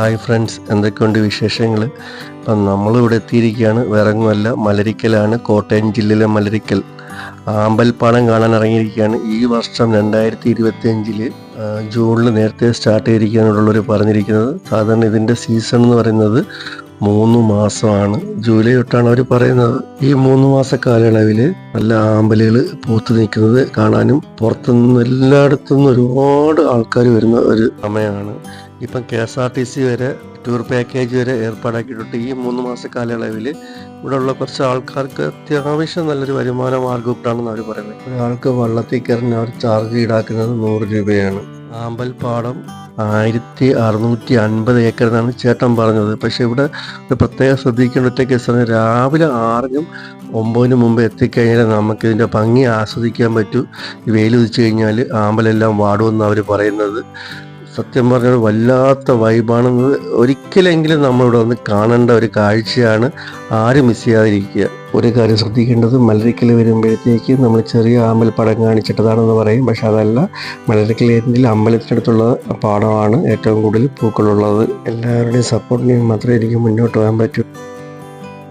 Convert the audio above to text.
Hi friends എന്തൊക്കെയുണ്ട് വിശേഷങ്ങൾ അപ്പം നമ്മളിവിടെ എത്തിയിരിക്കുകയാണ്. വേറെങ്ങുമല്ല മലരിക്കലാണ് കോട്ടയം ജില്ലയിലെ മലരിക്കൽ. ആമ്പൽപ്പാടം കാണാൻ ഇറങ്ങിയിരിക്കുകയാണ്. ഈ വർഷം രണ്ടായിരത്തി ഇരുപത്തി അഞ്ചിൽ ജൂണിൽ നേരത്തെ സ്റ്റാർട്ട് ചെയ്തിരിക്കാനുള്ളവർ പറഞ്ഞിരിക്കുന്നത്. സാധാരണ ഇതിന്റെ സീസൺ എന്ന് പറയുന്നത് മൂന്ന് മാസമാണ്. ജൂലൈ തൊട്ടാണ് അവർ പറയുന്നത്. ഈ മൂന്ന് മാസ കാലയളവിൽ നല്ല ആമ്പലുകൾ പൂത്ത് നിൽക്കുന്നത് കാണാനും പുറത്തുനിന്ന് എല്ലായിടത്തുനിന്ന് ഒരുപാട് ആൾക്കാർ വരുന്ന ഒരു സമയമാണ്. ഇപ്പം K S R T C വരെ ടൂർ പാക്കേജ് വരെ ഏർപ്പാടാക്കിയിട്ടുണ്ട്. ഈ മൂന്ന് മാസ കാലയളവിൽ ഇവിടെ ഉള്ള കുറച്ച് ആൾക്കാർക്ക് അത്യാവശ്യം നല്ലൊരു വരുമാന മാർഗമാണെന്ന് അവർ പറയുന്നത്. ഒരാൾക്ക് വള്ളത്തിൽ കയറിന് അവർ ചാർജ് ഈടാക്കുന്നത് നൂറ് രൂപയാണ്. ആമ്പൽപ്പാടം ആയിരത്തി അറുന്നൂറ്റി അൻപത് ഏക്കർ എന്നാണ് ചേട്ടൻ പറഞ്ഞത്. പക്ഷേ ഇവിടെ ഒരു പ്രത്യേകം ശ്രദ്ധിക്കേണ്ട ഒറ്റ കേസാണ് രാവിലെ ആറിനും ഒമ്പതിനും മുമ്പ് എത്തിക്കഴിഞ്ഞാൽ നമുക്ക് ഇതിന്റെ ഭംഗി ആസ്വദിക്കാൻ പറ്റൂ. വെയിൽ ഉദിച്ചു കഴിഞ്ഞാൽ ആമ്പലെല്ലാം വാടുമെന്ന് അവർ പറയുന്നത്. സത്യം പറഞ്ഞാൽ വല്ലാത്ത വൈബാണ് ഒരിക്കലെങ്കിലും നമ്മളിവിടെ വന്ന് കാണേണ്ട ഒരു കാഴ്ചയാണ്. ആരും മിസ് ചെയ്യാതിരിക്കുക. ഒരു കാര്യം ശ്രദ്ധിക്കേണ്ടത് മലരിക്കൽ വരുമ്പോഴത്തേക്ക് നമ്മൾ ചെറിയ അമ്പൽ പടം കാണിച്ചിട്ടതാണെന്ന് പറയും. പക്ഷെ അതല്ല മലരിക്കൽ ഏതെങ്കിലും അമ്പലത്തിനടുത്തുള്ള പാടമാണ് ഏറ്റവും കൂടുതൽ പൂക്കളുള്ളത്. എല്ലാവരുടെയും സപ്പോർട്ടിനെയും മാത്രമേ എനിക്ക് മുന്നോട്ട് പോകാൻ പറ്റൂ.